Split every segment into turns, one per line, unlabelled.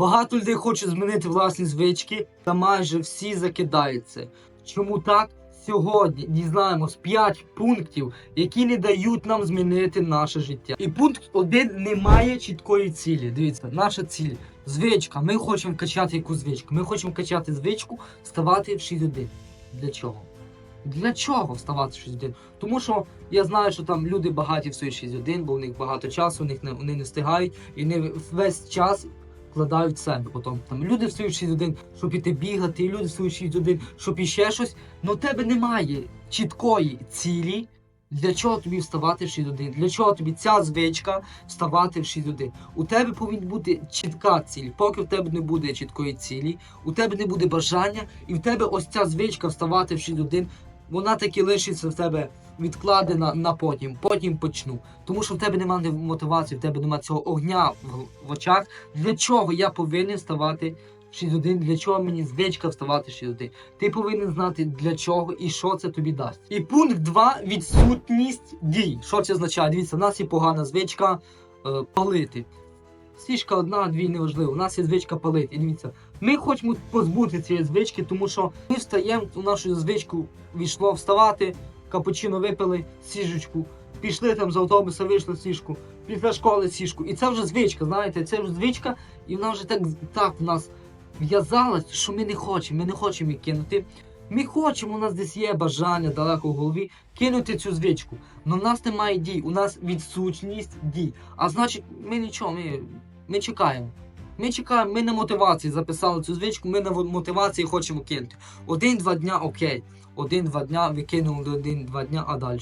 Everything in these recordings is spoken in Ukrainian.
Багато людей хочуть змінити власні звички, та майже всі закидаються. Чому так? Сьогодні дізнаємось 5 пунктів, які не дають нам змінити наше життя. І пункт один не має чіткої цілі. Дивіться, наша ціль звичка. Ми хочемо качати яку звичку. Ми хочемо качати звичку, ставати в 6 годин. Для чого? Для чого вставати в 6 годин? Тому що я знаю, що там люди багаті в свої 6 годин, бо у них багато часу, у них не, вони не встигають, і вони весь час вкладають в себе. Потім там люди в 6 годин, щоб іти бігати, і люди в 6 годин, щоб іще щось. Ну у тебе немає чіткої цілі. Для чого тобі вставати в 6 годин? Для чого тобі ця звичка вставати в 6 годин? У тебе повинна бути чітка ціль. Поки в тебе не буде чіткої цілі, у тебе не буде бажання, і в тебе ось ця звичка вставати в 6 годин, вона таки лишиться в тебе відкладена на потім. Потім почну. Тому що в тебе немає мотивації, в тебе немає цього огня в, в очах. Для чого я повинен вставати в 6 годин? Для чого мені звичка вставати в 6 годин? Ти повинен знати для чого і що це тобі дасть. І пункт 2 відсутність дій. Що це означає? Дивіться, у нас є погана звичка е, палити. Свічка одна, дві неважливо. У нас є звичка палити. Дивіться, ми хочемо позбути цієї звички, тому що ми встаємо, у нашу звичку війшло вставати, капучино випили, сіжечку, пішли там з автобуса, вийшли сішку, після школи сішку. І це вже звичка, знаєте, це вже звичка, і вона вже так, так в нас в'язалась, що ми не хочемо, ми не хочемо її кинути. Ми хочемо, у нас десь є бажання далеко в голові кинути цю звичку. Але в нас немає дій, у нас відсутність дій. А значить, ми нічого, ми, ми чекаємо. Ми чекаємо, ми на мотивації записали цю звичку, ми на мотивації хочемо кинути. Один-два дня окей. Один-два дня ви кинули один-два дня, а далі?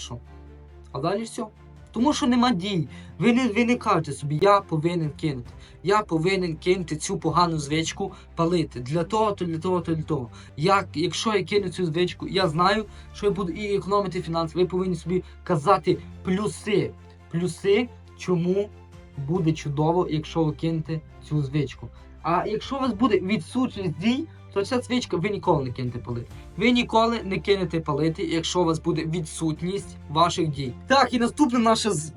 А далі все. Тому що нема дій. Ви не, ви не кажете собі, я повинен кинути. Я повинен кинути цю погану звичку палити. Для того, то для того, то для того. Як, якщо я кину цю звичку, я знаю, що я буду і економити фінанси. Ви повинні собі казати плюси. Плюси, чому буде чудово, якщо ви кинете цю звичку. А якщо у вас буде відсутність дій, то ця звичка ви ніколи не кинете палити. Ви ніколи не кинете палити, якщо у вас буде відсутність ваших дій. Так, і наступне наше з.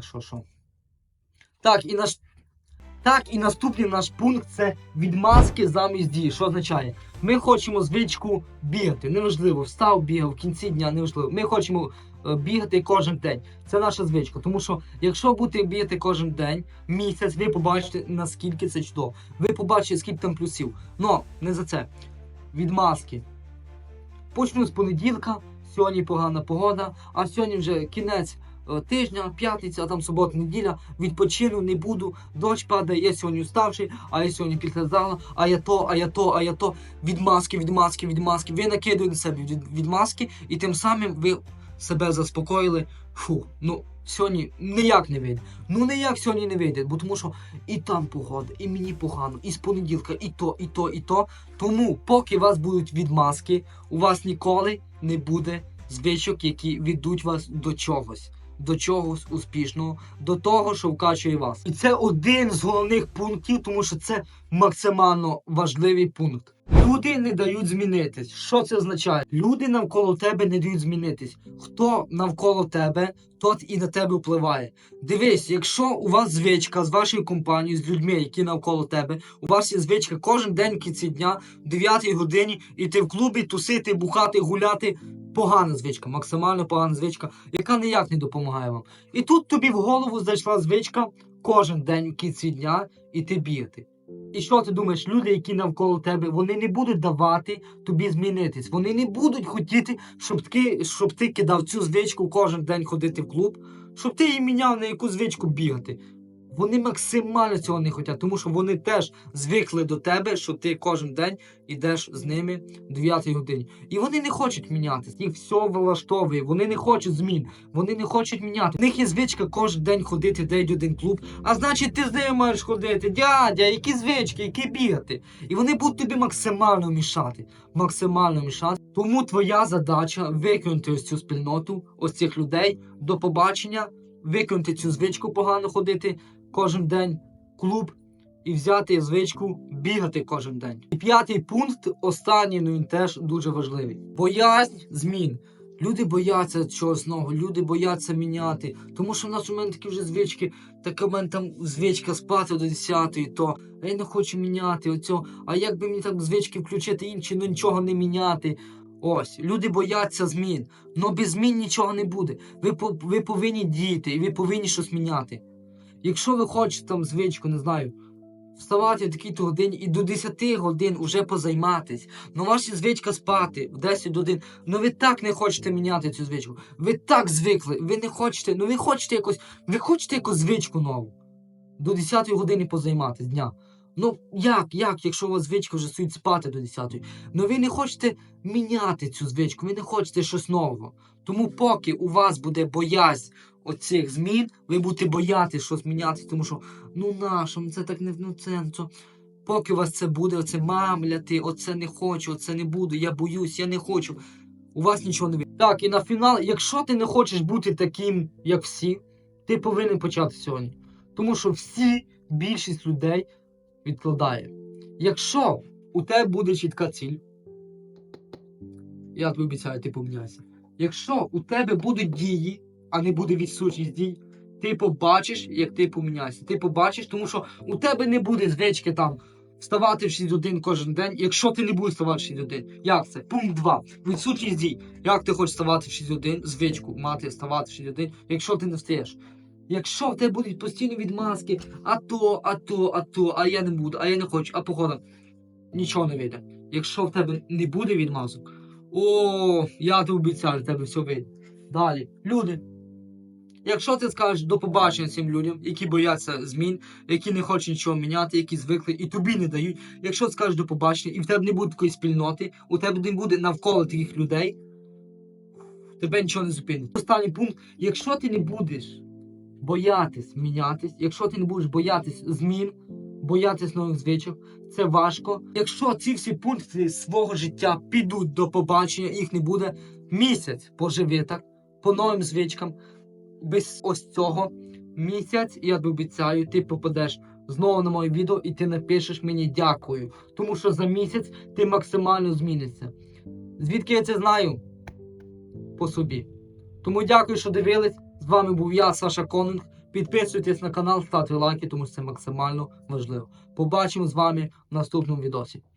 Що, що? Так, і наш. Так, і наступний наш пункт це відмазки замість дії. Що означає? Ми хочемо звичку бігати. Неважливо, встав, бігав в кінці дня, неважливо. Ми хочемо е, бігати кожен день. Це наша звичка. Тому що якщо будете бігати кожен день, місяць, ви побачите, наскільки це чудово. Ви побачите, скільки там плюсів. Но не за це. Відмазки. Почну з понеділка. Сьогодні погана погода, а сьогодні вже кінець тижня, п'ятниця, там субота, неділя. Відпочину не буду. Дощ падає, я сьогодні уставший, а я сьогодні після зала, а я то, а я то, а я то. Відмазки, відмазки, відмазки. Ви накидуєте на себе від, відмазки, і тим самим ви себе заспокоїли. Фу, ну сьогодні ніяк не вийде. Ну ніяк сьогодні не вийде, бо тому що і там погода, і мені погано, і з понеділка, і то, і то, і то. Тому, поки вас будуть відмазки, у вас ніколи не буде звичок, які ведуть вас до чогось. До чогось успішного, до того, що вкачує вас. І це один з головних пунктів, тому що це максимально важливий пункт. Люди не дають змінитись. Що це означає? Люди навколо тебе не дають змінитись. Хто навколо тебе, тот і на тебе впливає. Дивись, якщо у вас звичка з вашою компанією, з людьми, які навколо тебе, у вас є звичка кожен день кінці дня, в 9 годині, іти в клубі, тусити, бухати, гуляти. Погана звичка, максимально погана звичка, яка ніяк не допомагає вам. І тут тобі в голову зайшла звичка кожен день кінці дня іти бігати. І що ти думаєш, люди, які навколо тебе, вони не будуть давати тобі змінитись. Вони не будуть хотіти, щоб ти, щоб ти кидав цю звичку кожен день ходити в клуб, щоб ти її міняв на яку звичку бігати. Вони максимально цього не хочуть, тому що вони теж звикли до тебе, що ти кожен день йдеш з ними в 9 годині. І вони не хочуть мінятися. Їх все влаштовує, вони не хочуть змін, вони не хочуть міняти. У них є звичка кожен день ходити в день один клуб. А значить, ти з ними маєш ходити. Дядя, які звички, які бігати. І вони будуть тобі максимально мішати. Максимально мішати. Тому твоя задача викинути ось цю спільноту, ось цих людей до побачення, викинути цю звичку погано ходити кожен день клуб і взяти звичку бігати кожен день. І п'ятий пункт, останній, ну він теж дуже важливий. Боязнь змін. Люди бояться чогось нового, люди бояться міняти. Тому що в нас у мене такі вже звички, така в мене там звичка спати до 10-ї, то а я не хочу міняти оцього. А як би мені так звички включити інші, ну нічого не міняти. Ось, люди бояться змін. Но без змін нічого не буде. Ви, ви повинні діяти і ви повинні щось міняти. Якщо ви хочете там звичку, не знаю, вставати в такій-то годині і до 10 годин уже позайматись, ну ваша звичка спати в 10 годин, ну ви так не хочете міняти цю звичку. Ви так звикли, ви не хочете, ну ви хочете якось, ви хочете якусь звичку нову. До 10 години позайматись дня. Ну як, як, якщо у вас звичка вже стоїть спати до 10 Ну ви не хочете міняти цю звичку, ви не хочете щось нового. Тому поки у вас буде боязнь оцих змін, ви будете боятися щось міняти, тому що ну нащо, ну це так не ну це, ну це. Поки у вас це буде, оце мамляти, оце не хочу, оце не буду, я боюсь, я не хочу. У вас нічого не вийде. Так, і на фінал, якщо ти не хочеш бути таким, як всі, ти повинен почати сьогодні. Тому що всі, більшість людей відкладає. Якщо у тебе буде чітка ціль, я тобі обіцяю, ти поміняйся. Якщо у тебе будуть дії, а не буде відсутність дій, ти побачиш, як ти поміняєшся. Ти побачиш, тому що у тебе не буде звички там вставати в 6 годин кожен день, якщо ти не будеш вставати в 6 годин. Як це? Пункт 2. Відсутність дій. Як ти хочеш вставати в 6 годин, звичку мати вставати в 6 годин, якщо ти не встаєш. Якщо в тебе будуть постійно відмазки, а то, а то, а то, а я не буду, а я не хочу, а походу, нічого не вийде. Якщо в тебе не буде відмазок, о, я тобі обіцяю, в тебе все вийде. Далі, люди. Якщо ти скажеш до побачення цим людям, які бояться змін, які не хочуть нічого міняти, які звикли і тобі не дають. Якщо ти скажеш до побачення, і в тебе не буде такої спільноти, у тебе не буде навколо таких людей, тебе нічого не зупинить. Останній пункт: якщо ти не будеш боятись мінятись, якщо ти не будеш боятись змін, боятись нових звичок, це важко. Якщо ці всі пункти свого життя підуть до побачення, їх не буде місяць поживи так по новим звичкам. Без ось цього місяць, я тобі обіцяю, ти попадеш знову на моє відео і ти напишеш мені дякую. Тому що за місяць ти максимально змінишся. Звідки я це знаю? По собі. Тому дякую, що дивились. З вами був я, Саша Конунг. Підписуйтесь на канал, ставте лайки, тому що це максимально важливо. Побачимо з вами в наступному відосі.